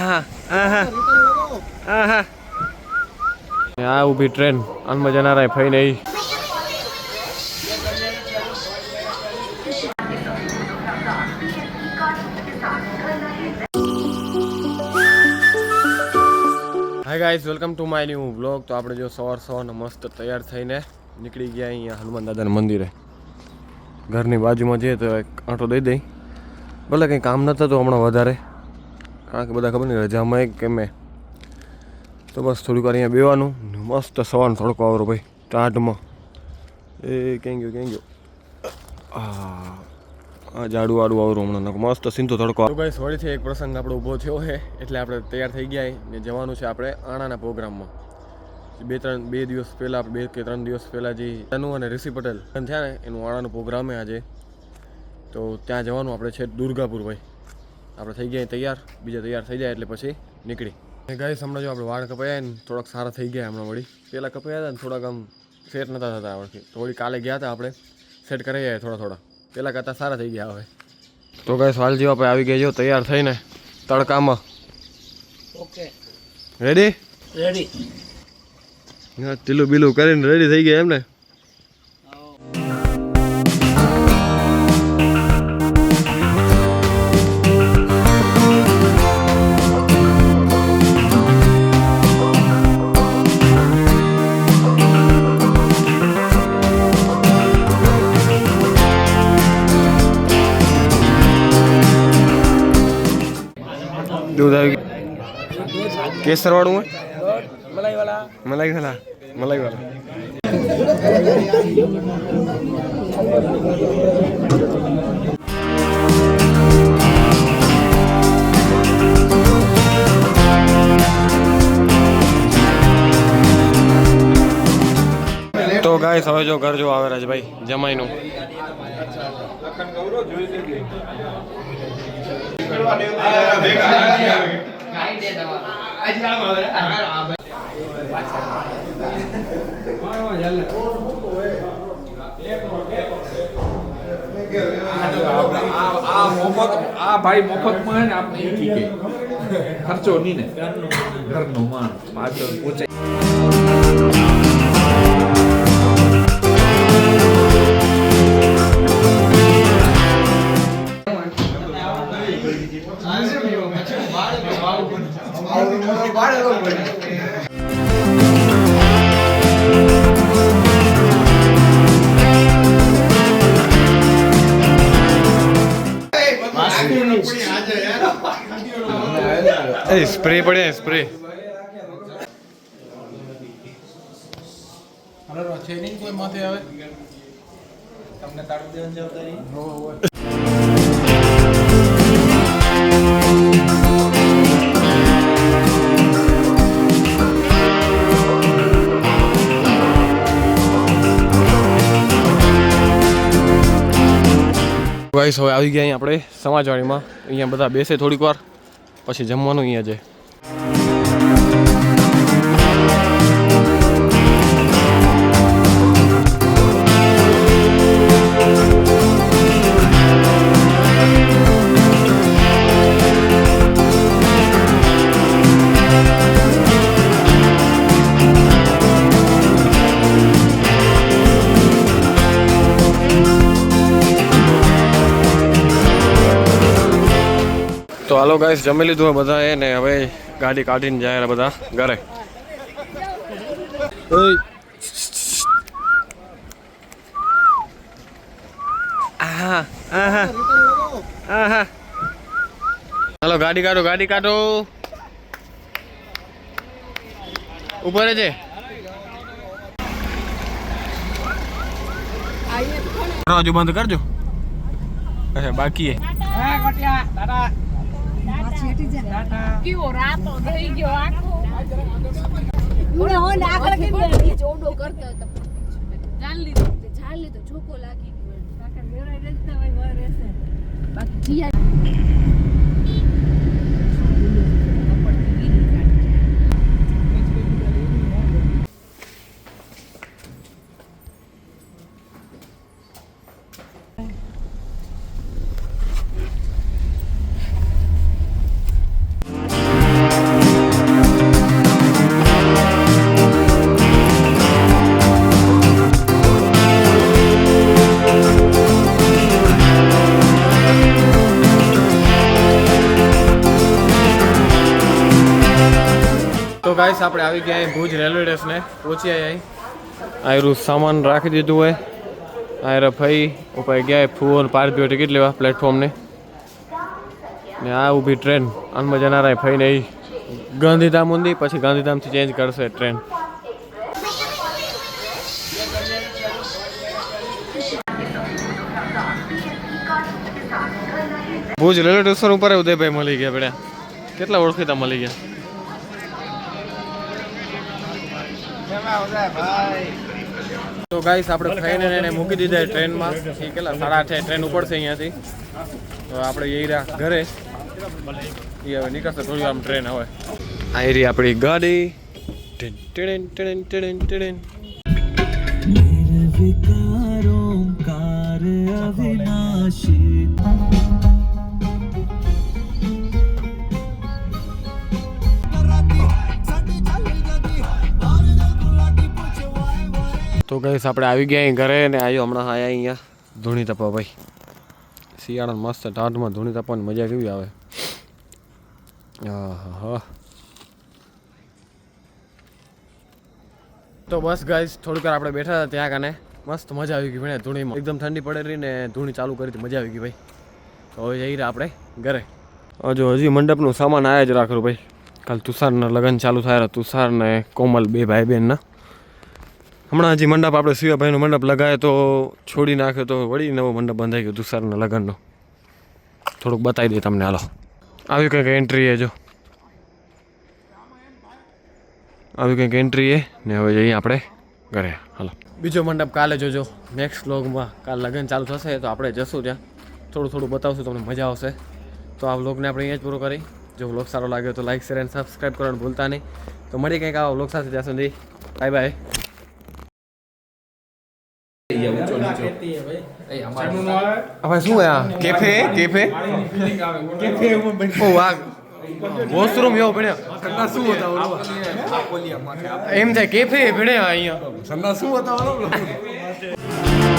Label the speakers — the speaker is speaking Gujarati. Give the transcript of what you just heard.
Speaker 1: આહા. આહા આહા આ ઊભી ટ્રેન અનમાં જનારા ફઈ નહીં. Hi guys welcome to my new blog તો આપણે જો સવાર સવારના મસ્ત તૈયાર થઈને નીકળી ગયા અહીંયા હનુમાન દાદાના મંદિરે. ઘરની બાજુમાં જઈએ તો એક આંટો દઈ દઈ. ભલે કંઈ કામ નહોતું હતું હમણાં વધારે. કારણ કે બધા ખબર નહીં, રજામાં એક કે મેં. તો બસ થોડીક વાર અહીંયા બેવાનું. મસ્ત સવારનો તડકો આવરો ભાઈ ટાઢમાં એ, ક્યાં ગયો ક્યાં ગયો? આ આ જાડું વાડું આવરું હમણાં મસ્ત સિંધુ તડકો તો ગાઈસ વળીથી એક પ્રસંગ આપણો ઊભો થયો છે, એટલે આપણે તૈયાર થઈ ગયા ને જવાનું છે આપણે આણાના પ્રોગ્રામમાં. બે ત્રણ, બે દિવસ પહેલાં, બે કે ત્રણ દિવસ પહેલાં જે તનુ અને ઋષિ પટેલ થયા ને, એનું આણાનો પ્રોગ્રામ છે આજે. તો ત્યાં જવાનું આપણે છે દુર્ગાપુર ભાઈ. આપણે થઈ ગયા તૈયાર બીજા તૈયાર થઈ જાય એટલે પછી નીકળી. ગાઈસ હમણાં જો આપણે વાળ કપાયા ને થોડાક સારા થઈ ગયા હમણાં વળી. પહેલાં કપાયા હતા ને થોડાક આમ સેટ નહોતા થતા આવડથી તો વળી કાલે ગયા હતા આપણે સેટ કરી જાય થોડા થોડા. પહેલાં કરતાં સારા થઈ ગયા હવે. તો ગાઈસ વાલ જેવા આપણે આવી ગયા જો તૈયાર થઈને તડકામાં.
Speaker 2: ઓકે
Speaker 1: રેડી
Speaker 2: રેડી
Speaker 1: હા ટીલું બીલું કરીને રેડી થઈ ગયા એમ કેસર વાળું હોય?
Speaker 2: મલાઈ વાળા
Speaker 1: મલાઈ વાળા મલાઈ વાળા તો ગાય હવે જો ઘર જો આવે રાજભાઈ જમાઈનું.
Speaker 3: આ મફત આ ભાઈ મફતમાં હે ને આપણે ખર્ચો નહીં ને. ઘરનું માણ પાછળ પૂછે
Speaker 1: એ સ્પ્રે પડે સ્પ્રે.
Speaker 2: છે નહીં કોઈ માથે આવે? તમને તાળું દેવાની જવાબદારી?
Speaker 1: ગાઈસ હવે આવી ગયા અહીંયા આપણે સમાજવાડીમાં. અહીંયા બધા બેસે થોડીક વાર, પછી જમવાનું અહીંયા છે હાલો ગાઈસ જમી લીધું બધા એ ને હવે ગાડી કાઢીને જાય બધા ઘરે. હાલો ગાડી કાઢો ગાડી કાઢો. ઉપર છે હજુ બંધ કરજો. બાકી હે
Speaker 4: કેવો કરતો હતો જાન લીધો તે જાન લાગી ગયો. બાકી જીયા
Speaker 1: ગાઈસ, આપણે આવી ગયા ભુજ રેલવે સ્ટેશને. પહોંચ્યા અહીં. આયરું સામાન રાખી દીધું હોય. આયરા ફઈ ઉપાય ગયા ફૂલ પારપીઓ ટિકિટ લેવા પ્લેટફોર્મને. ને આ ઊભી ટ્રેન. આનમાં જનારા ફઈને એ ગાંધીધામ ઊંધી પછી ગાંધીધામથી ચેન્જ કરશે ટ્રેન. ભુજ રેલવે સ્ટેશન ઉપર ઉદયભાઈ મળી ગયા બેડા કેટલા ઓળખીતા મળી ગયા? તો ગાઈસ આપણે ખાઈને એને મૂકી દીધા ટ્રેનમાં. એ કેટલા સાડા છે ટ્રેન ઉપડશે અહીંયાથી. તો આપણે એ રહ્યા ઘરે. એ હવે નીકળશે થોડી આમ ટ્રેન હવે. આ રહી આપણી ગાડી. ટેડેન ટેડેન ટેડેન ટેડેન
Speaker 5: વિકાર અવિનાશી.
Speaker 1: તો ગાઈસ, આપણે આવી ગયા અહીં ઘરે ને આવ્યો હમણાં આયા અહીંયા. ધૂણી તપવા ભાઈ. શિયાળો મસ્ત ટાઢમાં ધૂણી તપવાની મજા કેવી આવે. આહા. તો બસ ગાઈસ, થોડીક વાર આપણે બેઠા હતા ત્યાં કને. મસ્ત મજા આવી ગઈ ભણે ધૂણીમાં. એકદમ ઠંડી પડે રહી ને ધૂણી ચાલુ કરી હતી, મજા આવી ગઈ ભાઈ. તો હવે જઈ રહ્યા આપણે ઘરે. હજુ, હજી મંડપનું સામાન આવ્યા જ રાખરું ભાઈ. કાલ તુષારના લગ્ન ચાલુ થાય તુષાર ને કોમલ બે ભાઈ બહેનના હમણાં હજી મંડપ આપણે સિવાભાઈનો મંડપ લગાવે તો છોડી નાખ્યો તો વળી નવો મંડપ બંધાઈ ગયો તુષારના લગ્નનો. થોડુંક બતાવી દઈએ તમને હાલો. આવી કંઈક એન્ટ્રી એ જો. આવી કંઈક એન્ટ્રી એ ને હવે જઈએ આપણે ઘરે. હાલો. બીજો મંડપ કાલે જોજો. નેક્સ્ટ વ્લોગમાં કાલ લગ્ન ચાલુ થશે તો આપણે જશું ત્યાં. થોડું થોડું બતાવશું, તમને મજા આવશે. તો આ વ્લોગને આપણે અહીંયા જ પૂરો કરી. જો વ્લોગ સારો લાગ્યો તો લાઈક શેર એન્ડ સબસ્ક્રાઈબ કરવાનું ભૂલતા નહીં. તો મળી કંઈક આવા વ્લોગ સાથે. ત્યાં સુધી બાય બાય હવે. શું આ? કેફે? કેફે? ઓ વાહ વોશરૂમ એવો ભણ્યા. શું હતા એમ થાય કેફે ભણ્યા અહીંયા.
Speaker 2: શું બતાવવાનું